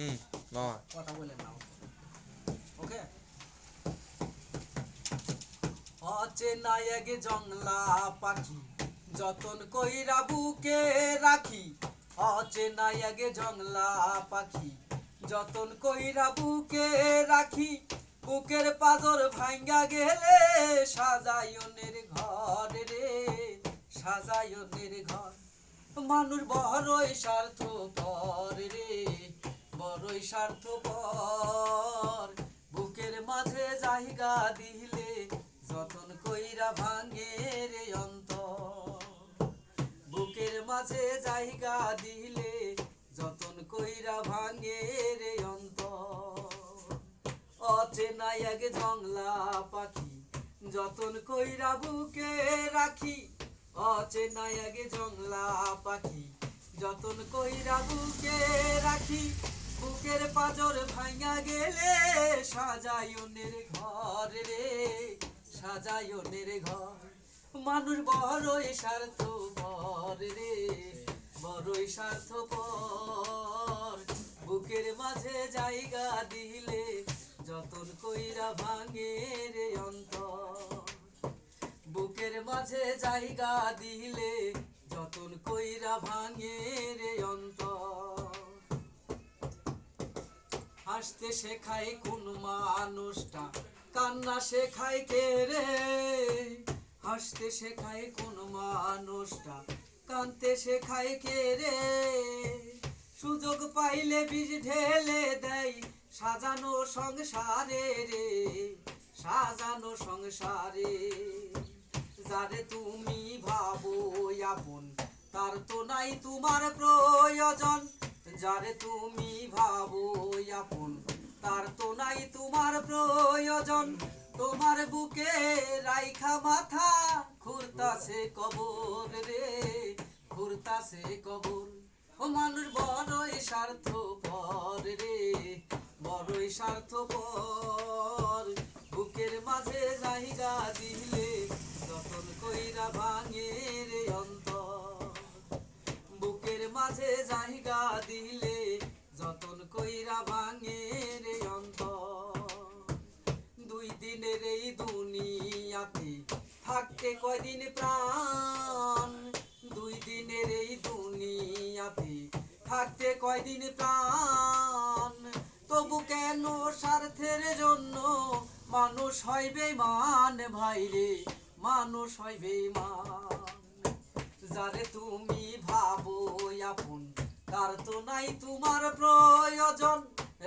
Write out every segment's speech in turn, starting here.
হুম কথা বলে নাও। ওকে? অচেনা জংলা পাখি, যতন কইরা বুকে রাখি। অচেনা জংলা পাখি, যতন কইরা বুকে রাখি। বুকের পাজর ভাঙ্গা গেলে সাজায়নের ঘর রে, সাজায়নের ঘর। মানুষ বড়ই স্বার্থ রে। বড়ই স্বার্থ পর বুকের মাঝে জায়গা দিলে যতন কইরা ভাঙে রে অন্তর। বুকের মাঝে জায়গা দিলে যতন কইরা ভাঙে রে অন্তর। অচেনা এক জংলা পাখি যতন কইরা বুকে রাখি। অচেনা এক জংলা পাখি যতন কইরা বুকে রাখি। বুকের পাজর ভাঙা গেলে সাজায়নের ঘর রে সাজায়নের ঘর। মানুষ বড়ই স্বার্থ পর রে, বড়ই স্বার্থ পর বুকের মাঝে জায়গা দিলে যতন কইরা ভাঙে রে অন্তর। বুকের মাঝে জায়গা দিলে যতন কইরা ভাঙে রে অন্তর। হাসতে শেখায় কোন মানুষটা, কান্না শেখায় কে রে? হাসতে শেখায় কোন মানুষটা কানতে শেখায় কে রে? সুযোগ পাইলে বীজ ঢেলে দেয় সাজানো সংসারে রে, সাজানো সংসারে। যারে তুমি ভাবো আপন, তার তো নাই তোমার প্রয়োজন। যারে তুমি ভাবো আপন, তার তো নাই তোমার প্রয়োজন। তোমার বুকে রাইখা মাথা, খুরতাছে কবর রে, খুরতাছে কবর। ও মানুষ, বড়ই স্বার্থ পর রে, বড়ই স্বার্থ কইরা ভাঙে দুই দিনের এই দুনিয়াতে থাকতে কয়দিন প্রাণ? দুই দিনের এই দুনিয়াতে থাকতে কয়দিন প্রাণ? তবু কেন স্বার্থের জন্য মানুষ হয় বেমান ভাই রে, মানুষ হয় বেমান যারে তুমি ভাবো আপন তার তো নাই তোমার প্রয়োজন?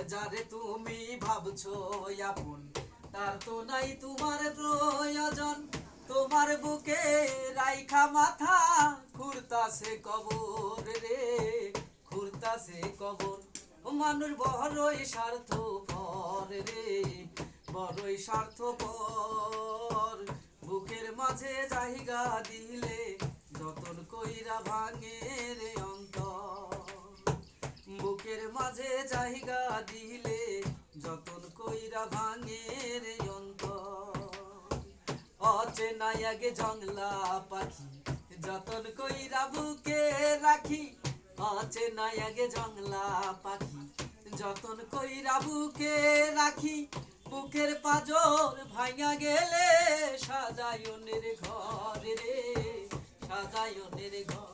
যারে তুমি ভাবছ আপন, তার তো নাই তোমার প্রয়োজন। তোমার বুকে রাইখা মাথা খুরতাছে কবর রে খুরতাছে কবর। মানুষ, বড়ই স্বার্থ পর রে, বড়ই স্বার্থ পর বুকের মাঝে জায়গা দিলে যতন কইরা ভাঙে রে বুকের মাঝে জায়গা দিলে যতন কইরা ভাঙে রে অন্তর। অচেনা আগে জংলা পাখি যতন কইরা বুকে রাখি। অচেনা আগে জংলা পাখি যতন কইরা বুকে রাখি। বুকের পাজর ভাঙা গেলে সাজায়নের ঘর রে, সাজায়নের ঘর।